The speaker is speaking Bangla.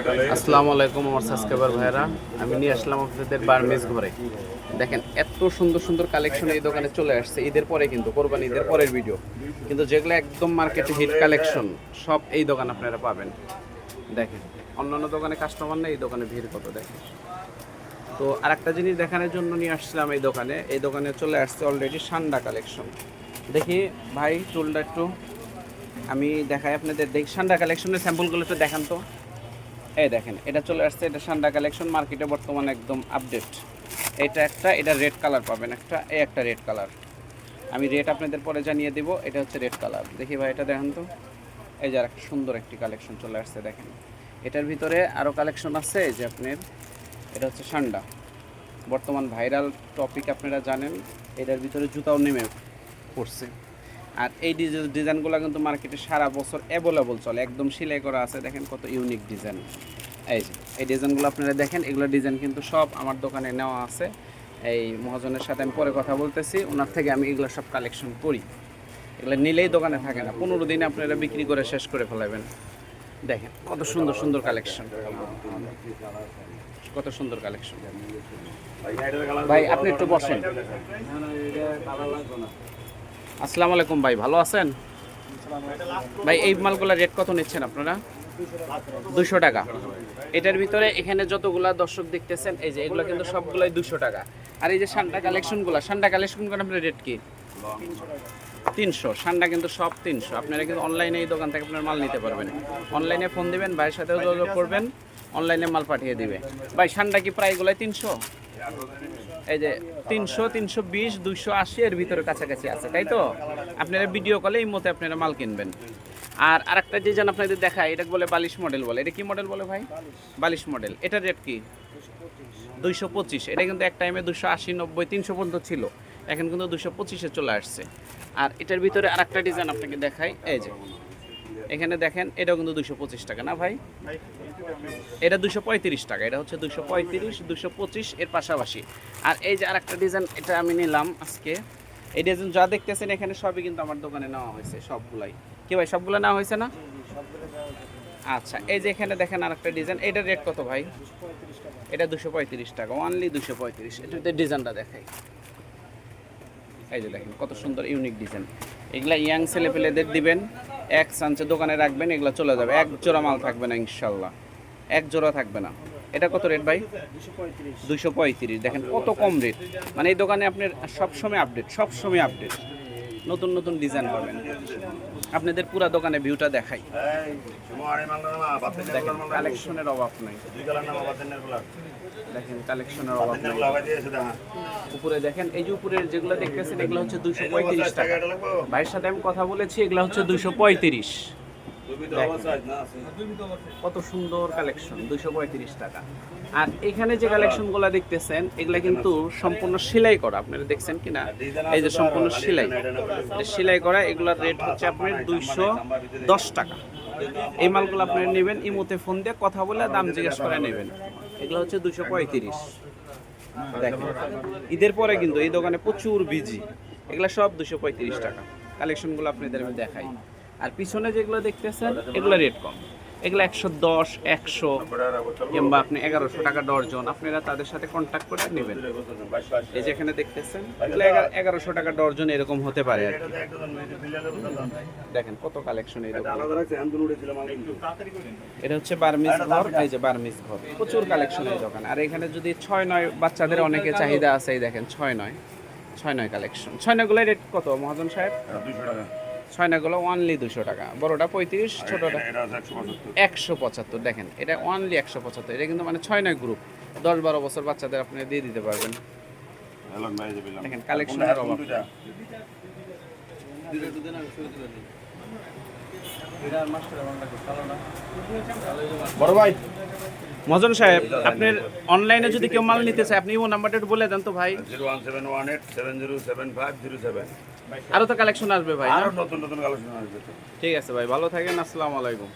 আসসালামু আলাইকুম আমার সাবস্ক্রাইবার ভাইরা আমি নিয়ে আসলাম আপনাদের বার্মিজ ঘরে। দেখেন, এত সুন্দর সুন্দর কালেকশন এই দোকানে চলে আসছে। ঈদের পরে কিন্তু, কোরবানি ঈদের পরের ভিডিও কিন্তু যেগুলো একদম মার্কেটে হিট কালেকশন সব এই দোকান আপনারা পাবেন। দেখেন, অন্যান্য দোকানে কাস্টমার নেই, এই দোকানে ভিড় কত, দেখেন। তো আর একটা জিনিস দেখানোর জন্য নিয়ে আসছিলাম এই দোকানে। এই দোকানে চলে আসছে অলরেডি সান্ডা কালেকশন দেখি, ভাই, চুলটা একটু আমি দেখাই আপনাদের। দেখি সান্ডা কালেকশনের স্যাম্পলগুলো একটু দেখান তো। এই দেখেন, এটা চলে আসছে, এটা সান্ডা কালেকশন, মার্কেটে বর্তমানে একদম আপডেট এটা একটা, এটা রেড কালার পাবেন একটা, এই একটা রেড কালার আমি রেট আপনাদের পরে জানিয়ে দিব, এটা হচ্ছে রেড কালার দেখি ভাই, এটা দেখেন তো। এই যে আর একটা সুন্দর একটি কালেকশন চলে আসছে, দেখেন। এটার ভিতরে আরও কালেকশন আছে যে আপনার, এটা হচ্ছে সান্ডা। বর্তমান ভাইরাল টপিক আপনারা জানেন, এটার ভিতরে জুতাও নেমে পড়ছে। আর এই ডিজাইনগুলো কিন্তু মার্কেটে সারা বছর অ্যাভেলেবল চলে। একদম সেলাই করা আছে, দেখেন কত ইউনিক ডিজাইন এই যে, এই ডিজাইনগুলো আপনারা দেখেন, এগুলো ডিজাইন কিন্তু সব আমার দোকানে নেওয়া আছে। এই মহাজনের সাথে আমি পরে কথা বলতেছি, ওনার থেকে আমি এগুলো সব কালেকশন করি। এগুলো নিলেই দোকানে থাকে না, পনেরো দিনে আপনারা বিক্রি করে শেষ করে ফেলাবেন। দেখেন, কত সুন্দর সুন্দর কালেকশন কত সুন্দর কালেকশন ভাই, আপনি একটু বসেন। আসসালামু আলাইকুম ভাই, ভালো আছেন? ভাই, এই মালগুলোর রেট কত নিচ্ছেন আপনারা? দুশো টাকা। এটার ভিতরে এখানে যতগুলা দর্শক দেখতেছেন, এই যে এগুলো কিন্তু সবগুলোই দুশো টাকা। আর এই যে সান্ডা কালেকশনগুলো সান্ডা কালেকশনগুলো আপনার রেট কি? তিনশো। সান্ডা কিন্তু সব তিনশো। আপনারা কিন্তু অনলাইনে এই দোকান থেকে আপনার মাল নিতে পারবেন। অনলাইনে ফোন দিবেন, ভাইয়ের সাথেও যোগাযোগ করবেন অনলাইনে মাল পাঠিয়ে দিবে। ভাই, সান্ডা কি প্রায় এগুলোই তিনশো? এই যে তিনশো তিনশো বিশ, দুইশো আশি এর ভিতরে কাছাকাছি আছে, তাই তো? আপনারা ভিডিও কলে এই মতে আপনারা মাল কিনবেন। আর আরেকটা ডিজাইন আপনাদের দেখায় এটা বলে বালিশ মডেল বলে। এটা কি মডেল বলে ভাই? বালিশ মডেল এটার রেট কি? দুইশো পঁচিশ। এটা কিন্তু এক টাইমে দুশো আশি, নব্বই, তিনশো পর্যন্ত ছিল। এখন কিন্তু দুশো পঁচিশে চলে আসছে। আর এটার ভিতরে আরেকটা ডিজাইন আপনাকে দেখাই। এই যে এখানে দেখেন, এটাও কিন্তু দুশো পঁচিশ টাকা, না ভাই? এটা দুশো পঁয়ত্রিশ টাকা, এটা হচ্ছে দুশো পঁয়ত্রিশ দুশো পঁচিশ এর পাশাপাশি। আর এই যে আরেকটা ডিজাইন এটা আমি নিলাম আজকে। এই ডিজাইন যা দেখতেছেন এখানে সবই কিন্তু আমার দোকানে নেওয়া হয়েছে, সবগুলাই। কি ভাই, সবগুলো নেওয়া হয়েছে না? আচ্ছা এই যে এখানে দেখেন আরেকটা ডিজাইন এটার রেট কত ভাই? এটা দুশো পঁয়ত্রিশ টাকা অনলি দুশো পঁয়ত্রিশ। এটাতে ডিজাইনটা দেখাই। এই যে দেখেন, কত সুন্দর ইউনিক ডিজাইন এগুলা ইয়াং ছেলেপেলেদের দিবেন। এক সানচে দোকানে রাখবেন, এগুলো চলে যাবে। এক জোড়া মাল থাকবে না, ইনশাল্লাহ। এক জোড়া থাকবে না। এটা কত রেট ভাই? দুশো পঁয়ত্রিশ। দেখেন কত কম রেট। মানে এই দোকানে আপনার সবসময় আপডেট সবসময় আপডেট। নতুন নতুন ডিজাইন পাবেন। আপনাদের পুরো দোকানে ভিউটা দেখাই। দেখেন কালেকশনের অভাব নাই। দেখেন কালেকশনের অভাব নাই। উপরে দেখেন, এই যে উপরের যেগুলো দেখতেছেন, এগুলো হচ্ছে দুইশো পঁয়ত্রিশ টাকা। ভাইয়ের সাথে আমি কথা বলেছি, এগুলো হচ্ছে দুইশো পঁয়ত্রিশ। কত সুন্দর কালেকশন দুশো পঁয়ত্রিশ টাকা। আর এখানে যে কালেকশনগুলো দেখতেছেন এগুলা কিন্তু সম্পূর্ণ সেলাই করা আপনারা দেখছেন কিনা? এই যে সম্পূর্ণ সেলাই। সেলাই করা এগুলোর রেট হচ্ছে আপনার দুইশো দশ টাকা। এই মালগুলো আপনারা নেবেন ইমোতে ফোন দিয়ে কথা বলে দাম জিজ্ঞেস করে নেবেন। এগুলো হচ্ছে দুশো পঁয়ত্রিশ। দেখেন। ঈদের পরে কিন্তু এই দোকানে প্রচুর বিজি। এগুলো সব দুশো পঁয়ত্রিশ টাকা। কালেকশনগুলো আপনাদের আমি দেখাই। আর পিছনে যেগুলো দেখতেছেন এগুলো রেট কম। এগুলো একশো দশ একশো কিংবা আপনি এগারোশো টাকা ডর্জন আপনারা তাদের সাথে কন্ট্যাক্ট করে নেবেন। এই যে এখানে দেখতেছেন এগুলো এগারোশো টাকা ডর্জন এরকম হতে পারে আর কি। দেখেন কত কালেকশন এই দোকানে এটা হচ্ছে বার্মিজ ঘর এই যে বার্মিজ ঘর। প্রচুর কালেকশন এই দোকান। আর এখানে যদি ছয় নয় বাচ্চাদের অনেকে চাহিদা আছে এই দেখেন ছয় নয়। ছয় নয় কালেকশন ছয় নয়গুলো রেট কত মহাজন সাহেব? ছয় নয়গুলো ওয়ানলি দুশো টাকা বড়টা পঁয়ত্রিশ ছোটটা একশো পঁচাত্তর। দেখেন এটা ওয়ানলি একশো পঁচাত্তর এটা কিন্তু মানে ছয় নয় গ্রুপ দশ বারো বছর বাচ্চাদের আপনি দিয়ে দিতে পারবেন। দেখেন কালেকশনের অভাব। বড় ভাই। মজন সাহেব আপনার অনলাইনে যদি কেউ মাল নিতে চায় আপনি ও নাম্বারটা একটু বলে দেন তো ভাই। Zero one seven one eight seven zero seven five zero seven. আরও তো কালেকশন আসবে ভাই আরও নতুন নতুন কালেকশন আসবে ঠিক আছে ভাই ভালো থাকেন আসসালামু আলাইকুম।